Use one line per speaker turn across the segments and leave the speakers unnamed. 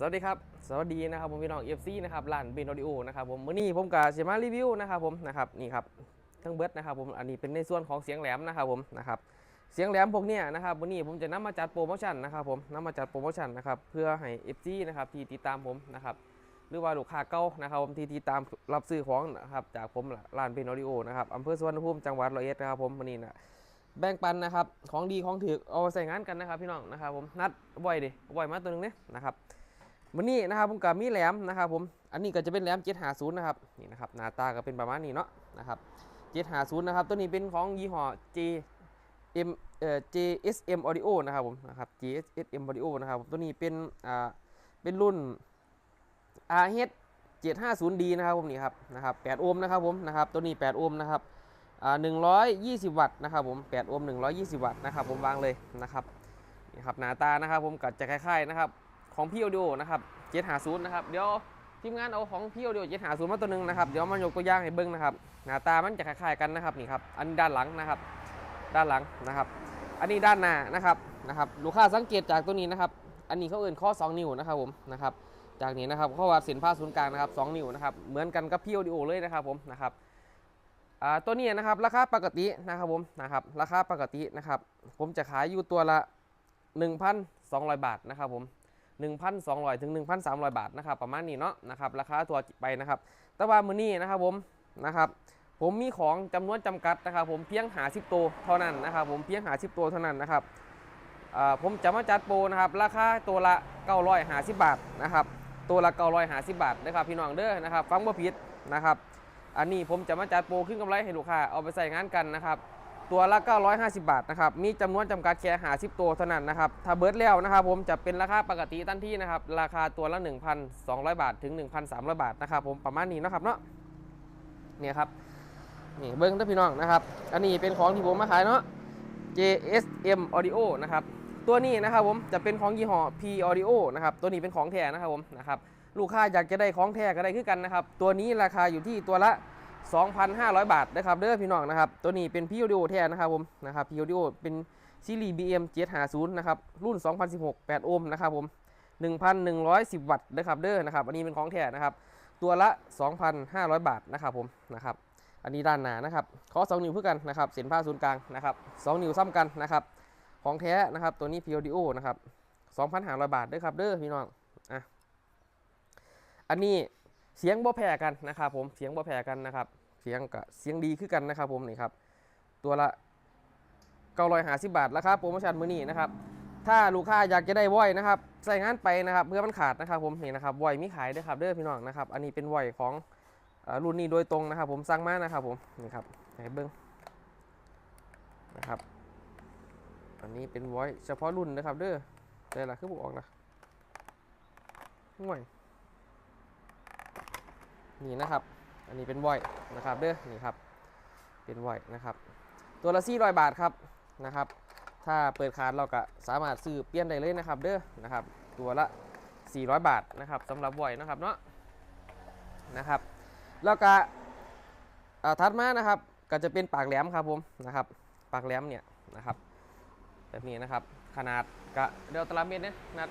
สวัสดีครับ สวัสดีนะครับผมพี่น้อง FC นะครับร้านเบนออดิโอนะครับผมมื้อนี้ผมกับเชมารีวิวนะครับผมนะครับนี่ครับทั้งเบิร์ดนะครับผมอันนี้เป็นในส่วนของเสียงแหลมนะครับผมนะครับเสียงแหลมพวกเนี้ยนะครับวันนี้ผมจะนำมาจัดโปรโมชั่นนะครับผมนำมาจัดโปรโมชั่นนะครับเพื่อให้ FC นะครับที่ติดตามผมนะครับหรือว่าลูกค้าเก่านะครับผมที่ติดตามรับซื้อของนะครับจากผมร้านเบนออดิโอนะครับอำเภอสุวรรณภูมิจังหวัดร้อยเอ็ดนะครับผมวันนี้นะแบ่งปันนะครับของดีของถือเอาใส่งานกันนะครับพี่น้องนะครับผมนัดบ่อยดิบ่อยมาตัวนึงเนี่ยนะครับ วันนี้นะครับผมกับมีแหลมนะครับผมอันนี้ก็จะเป็นแหลม750นะครับนี่นะครับหน้าตาก็เป็นประมาณนี้เนาะนะครับ750นะครับตัวนี้เป็นของยี่ห้อ J M เอ่อ JSM Audio นะครับผมนะครับ JSM Audio นะครับตัวนี้เป็นอ่าเป็นรุ่น RH 750D นะครับผมนี่ครับนะครับ8โอห์มนะครับผมนะครับตัวนี้8โอห์มนะครับอ่า120 วัตต์นะครับผม8โอห์ม120 วัตต์นะครับผมวางเลยนะครับนี่ครับหน้าตานะครับผมก็จะคล้ายๆนะครับ ของพี่โออดิโอนะครับ750นย์นะครับเดี๋ยวทีมงานเอาของพี่โออดิโอ750มาตัวหนึงนะครับเดี๋ยวมายกตัวอย่างให้เบิ้งนะครับหน้าตามันจะคล้ายๆกันนะครับนี่ครับอันด้านหลังนะครับ ด้านหลังนะครับ อันนี้ด้านหน้านะครับนะครับลูกค้าสังเกตจากตัวนี้นะครับ อันนี้เขาเอื่นข้อ 2 นิ้วนะครับผมนะครับจากนี้นะครับเขาวัดเส้นผ่าศูนย์กลางนะครับ2นิ้วนะครับเหมือนกันกับพี่ออดิโอเลยนะครับผมนะครับอ่าตัวนี้นะครับราคาปกตินะครับผมนะครับราคาปกตินะครับผมจะขายอยู่ตัวละ 1,200 บาทนะครับผม 1,200 ถึง 1,300 บาทนะครับประมาณนี้เนาะนะครับราคาตัวไปนะครับแต่ว่ามือนี้นะครับผมนะครับผมมีของจำนวนจำกัดนะครับผมเพียงหาสิบตัวเท่านั้นนะครับผมเพียงหาสิบตัวเท่านั้นนะครับผมจะมาจัดโปรนะครับราคาตัวละ 950 บาทนะครับตัวละ950 บาทนะครับพี่น้องเด้อนะครับฟังบ่ผิดนะครับอันนี้ผมจะมาจัดโปรขึ้นกำไรให้ลูกค้าเอาไปใส่งานกันนะครับ ตัวละ 950 บาทนะครับ มีจำนวนจำกัดแค่หา10 ตัวเท่านั้นนะครับ ถ้าเบิร์ดแล้วนะครับผมจะเป็นราคาปกติทันที่นะครับ ราคาตัวละ 1,200 บาทถึง 1,300 บาทนะครับผมประมาณนี้นะครับเนาะ เนี่ยครับ นี่เบิ้งเด้อพี่น้องนะครับ อันนี้เป็นของที่ผมมาขายเนาะ JSM Audio นะครับ ตัวนี้นะครับผมจะเป็นของยี่ห้อ P Audio นะครับ ตัวนี้เป็นของแท้นะครับผมนะครับ ลูกค้าอยากจะได้ของแท้ก็ได้คือกันนะครับ ตัวนี้ราคาอยู่ที่ตัวละ 2,500 บาทนะครับเด้อพี่น้องนะครับ ตัวนี้เป็นพีโอดิโอแท้นะครับผมนะครับพีโอดิโอเป็นซีรีส์ BM 750นะครับรุ่น 2016 8 โอห์มนะครับผม 1,110 วัตต์นะครับเด้อนะครับ อันนี้เป็นของแท้นะครับ ตัวละ 2,500 บาทนะครับผมนะครับ อันนี้ด้านหน้านะครับขอ2นิ้วเพื่อกันนะครับเส้นผ่าศูนย์กลางนะครับ2นิ้วซ้ำกันนะครับ ของแท้นะครับตัวนี้พีโอดิโอนะครับ 2,500 บาทเด้อครับเด้อพี่น้องอะอันนี้เสียงบ่แพ้กันนะครับผมเสียงบ่แพ้กันนะครับ สียงกับเสียงดีขึ้นกันนะครับผมนี่ครับตัวละ950บาทราคาโปรโมชั่นมื้อนี้นะครับถ้าลูกค้าอยากจะได้วอยนะครับใส่งานไปนะครับเพื่อมันขาดนะครับผมนี่นะครับวอยมีขายด้วยครับเด้อพี่น้องนะครับอันนี้เป็นวอยของรุ่นนี้โดยตรงนะครับ ผมสั่งมานะครับผมนี่ครับให้เบิ้งนะครับอันนี้เป็นวอยเฉพาะรุ่นนะครับเด้อแต่ละคือบุกออกนะห่วยนี่นะครับ อันนี้เป็นไวท์นะครับเด้อนี่ครับเป็นไวท์นะครับ ตัวละ400บาทครับนะครับ ถ้าเปิดคาร์ดเราก็สามารถซื้อเปลี่ยนได้เลยนะครับเด้อนะครับ ตัวละ 400 บาทนะครับสำหรับไวท์นะครับเนาะนะครับแล้วก็เอ่อถัดมานะครับก็จะเป็นปากแหลมครับผมนะครับ ปากแหลมเนี่ยนะครับ แบบนี้นะครับ ขนาดกะเดียวตารางเมตรเนี่ยนัด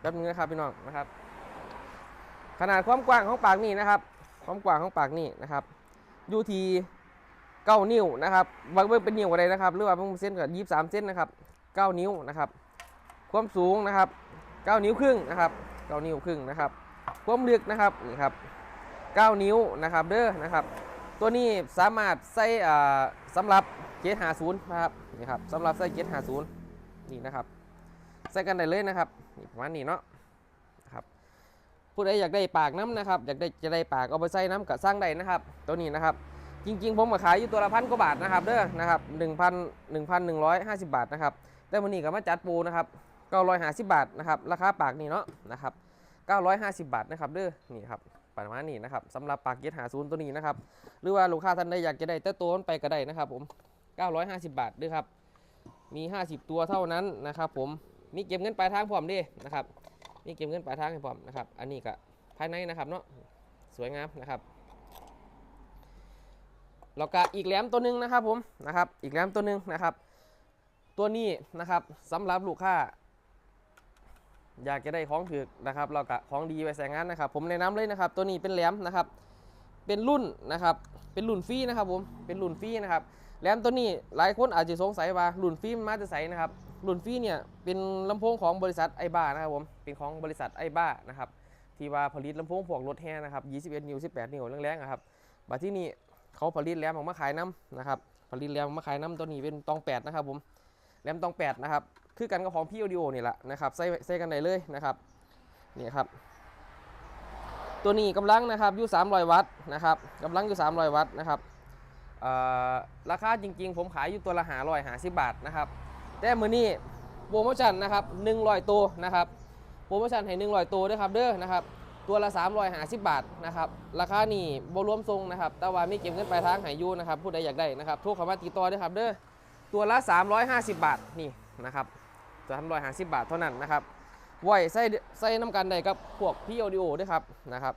แป๊บนึงนะครับพี่น้องนะครับ ขนาดความกว้างของปากนี่นะครับ ความกว้างของปากนี่นะครับอยู่ที่เก้านิ้วนะครับบางเบิ่งเป็นนิ้วอะไรนะครับหรือว่าบางเส้นกับยี่สามเส้นนะครับเก้านิ้วนะครับ ความสูงนะครับเก้านิ้วครึ่งนะครับเก้านิ้วครึ่งนะครับ ความลึกนะครับนี่ครับเก้านิ้วนะครับเด้อนะครับตัวนี้สามารถใส่อ่าสำหรับเกตหาศูนย์นะครับนี่ครับสำหรับใส่เกตหาศูนย์นี่นะครับใส่กันได้เลยนะครับประมาณนี้เนาะ ผู้ใดอยากได้ปากน้ำนะครับอยากได้จะได้ปากเอาไปใส่น้ำกับสร้างได้นะครับ ตัวนี้นะครับ จริง ๆ ผมก็ขายอยู่ตัวละพันกว่าบาทนะครับเด้อนะครับหนึ่งพันหนึ่งพันหนึ่งร้อยห้าสิบบาทนะครับแต่วันนี้ก็มาจัดปูนะครับเก้าร้อยห้าสิบบาทนะครับราคาปากนี่เนาะนะครับเก้าร้อยห้าสิบบาทนะครับเด้อนี่ครับประมาณนี้นะครับสำหรับปากเย็ดหาศูนย์ตัวนี้นะครับหรือว่าลูกค้าท่านใดอยากจะได้เต้าตัวมันไปก็ได้นะครับผม 950 บาทเด้วยครับ มี 50 ตัวเท่านั้นนะครับผม มีเก็บเงินปลายทางพร้อมด้นะครับ มีเก็บเงินปลายทางให้พร้อมนะครับ อันนี้ก็ภายในนะครับเนาะสวยงามนะครับแล้วก็อีกแหลมตัวหนึ่งนะครับผมนะครับ อีกแหลมตัวหนึ่งนะครับ ตัวนี้นะครับสำหรับลูกค้าอยากจะได้ของถือนะครับเราก็ของดีไปใส่งานนะครับ ผมแนะนำเลยนะครับ ตัวนี้เป็นแหลมนะครับ เป็นรุ่นนะครับ เป็นรุ่นฟรีนะครับผมเป็นรุ่นฟรีนะครับแหลมตัวนี้หลายคนอาจจะสงสัยว่ารุ่นฟรีมันมาจะใสนะครับ รุ่นฟรีเนี่ยเป็นลำโพงของบริษัทไอบ้านะครับผมเป็นของบริษัทไอบ้านะครับที่ว่าผลิตลำโพงพวกรถแห่นะครับ21 นิ้ว 18 นิ้วแรงๆนะครับบัดที่นี่เขาผลิตแหลมออกมาขายน้ำนะครับผลิตแหลมออมาขายน้ำตัวนี้เป็นตองแปดนะครับผมแหลมตองแปดนะครับคือกันกับของพี่โอดิโอนี่แหละนะครับใส่ใส่กันได้เลยนะครับนี่ครับตัวนี้กำลังนะครับอยู่ 300 วัตต์นะครับกำลังอยู่ 300 วัตต์นะครับราคาจริงๆ ผมขายอยู่ตัวละ550บาทนะครับ แต่มือนี้โปรโมชั่นนะครับ100ตัวนะครับโปรโมชั่นให้100ตัวด้วยครับเด้อนะครับตัวละ350 บาทนะครับราคานี่บรวมทรงนะครับแต่ว่ามีเก็บเงินปลายทางห้อยูนะครับผู้ใดอยากได้นะครับโทรเข้ามาติดต่อด้วยครับเด้อตัวละ 350 บาทนี่นะครับ350 บาทเท่านั้นนะครับไว้ใส่ใส่น้ำกันได้กับพวกพี่ออดิโอด้วยครับนะครับ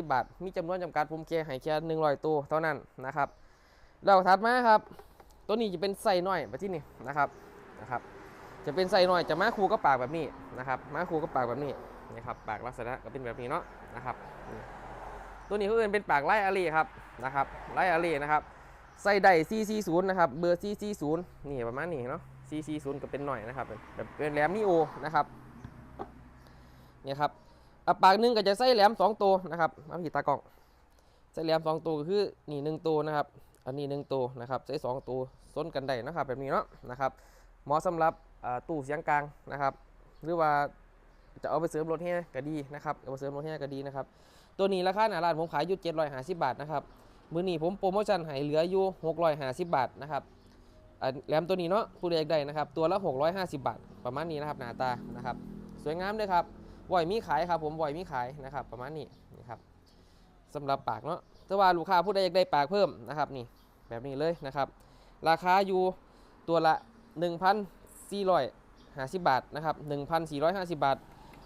350 บาท มีจำนวนจำกัดผมแค่ให้แค่100 ตัวเท่านั้นนะครับเราถัดมาครับ ตัวนี้จะเป็นไส้น้อยไปที่นี่นะครับ นะครับ จะเป็นไส้น้อยจะมาคูกับปากแบบนี้นะครับมาคูกับปากแบบนี้นะครับปากลักษณะก็เป็นแบบนี้เนาะนะครับ ตัวนี้เขาเรียกเป็นปากไล่อารีครับนะครับไล่อารีนะครับใส่ได้440นะครับเบอร์440นี่ประมาณนี้เนาะ440ก็เป็นหน่อยนะครับแบบเป็นแหลมนิโอนะครับเนี่ยครับอะปากหนึงก็จะใส่แหลม2ตัวนะครับเอาผีตากล้องใส่แหลม2ตัวก็คือนี่1ตัวนะครับ อันนี้1ตัวนะครับใส่2ตัวซ้นกันได้นะครับแบบนี้เนาะนะครับ เหมาะสำหรับตู้เสียงกลางนะครับ หรือว่าจะเอาไปเสริมรถแห่ก็ดีนะครับเอาไปเสริมรถแห่ก็ดีนะครับ ตัวนี้ราคาหน้าร้านผมขายอยู่750 บาทนะครับมือนี้ผมโปรโมชั่นให้เหลืออยู่650 บาทนะครับอ่าแหลมตัวนี้เนาะผู้ใดอยากได้นะครับ ตัวละ 650 บาท ประมาณนี้นะครับหน้าตานะครับ สวยงามเลยครับวอยมีขายครับผมวอยมีขายนะครับ ประมาณนี้นะครับสำหรับปากเนาะแต่ว่าลูกค้าผู้ใดอยากได้ปากเพิ่มนะครับนี่แบบนี้เลยนะครับ ราคาอยู่ตัวละ 1,450 บาทนะครับ1,450 บาท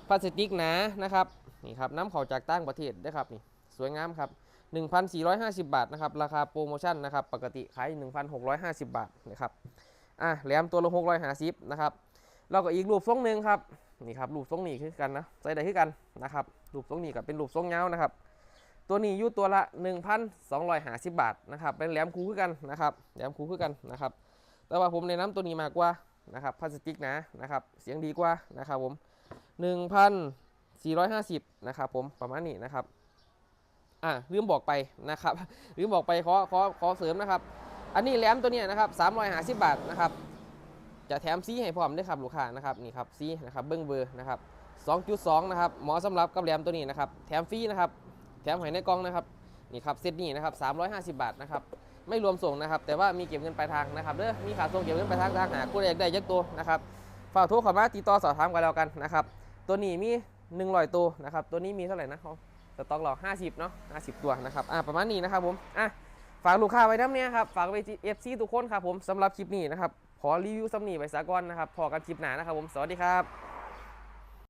พลาสติกหนานะครับนี่ครับน้ำเขาจากต่างประเทศนะครับนี่สวยงามครับ 1,450 บาทนะครับราคาโปรโมชั่นนะครับปกติขาย 1,650 บาทนะครับอะแหลมตัวละ650นะครับแล้วก็อีกรูปทรงหนึ่งครับนี่ครับรูปทรงนี้คือกันนะใส่ได้คือกันนะครับรูปทรงนี้กับเป็นรูปทรงยานะครับตัวนี้อยู่ตัวละ 1,250 บาทนะครับเป็นแหลมคูคือกันนะครับแหลมคูคือกันนะครับ แต่ว่าผมแนะนำตัวนี้มากกว่านะครับพลาสติกนะนะครับ เสียงดีกว่านะครับผม 1,450 นะครับผมประมาณนี้นะครับอะลืมบอกไปนะครับลืมบอกไปขอขอขอเสริมนะครับ อันนี้แหลมตัวนี้นะครับ350 บาทนะครับ จะแถมซีให้พร้อมด้วยครับลูกค้านะครับนี่ครับซีนะครับเบิ้งเบอร์นะครับ2.2 นะครับเหมาะสำหรับกับแหลมตัวนี้นะครับ แถมฟรีนะครับ แถมให้ในกล่องนะครับ นี่ครับเซตนี้นะครับ350 บาทนะครับ ไม่รวมส่งนะครับ แต่ว่ามีเก็บเงินปลายทางนะครับเด้อมีขาส่งเก็บเงินปลายทางทางหากู้ใดอกได้ยักตัวนะครับฝากโทรเข้ามาติดต่อสอบถามกันแล้วกันนะครับ ตัวนี้มี100ตัวนะครับ ตัวนี้มีเท่าไหร่นะเขาสต็อกเรา50เนาะ50ตัวนะครับอ่าประมาณนี้นะครับผมอะฝากลูกค้าไว้น้ำเนี่ยครับฝากไปเอฟซีทุกคนครับผมสำหรับคลิปนี้นะครับขอรีวิวซ้ำนี่ไว้สากอนนะครับพอกันคลิปหน้านะครับผมสวัสดีครับ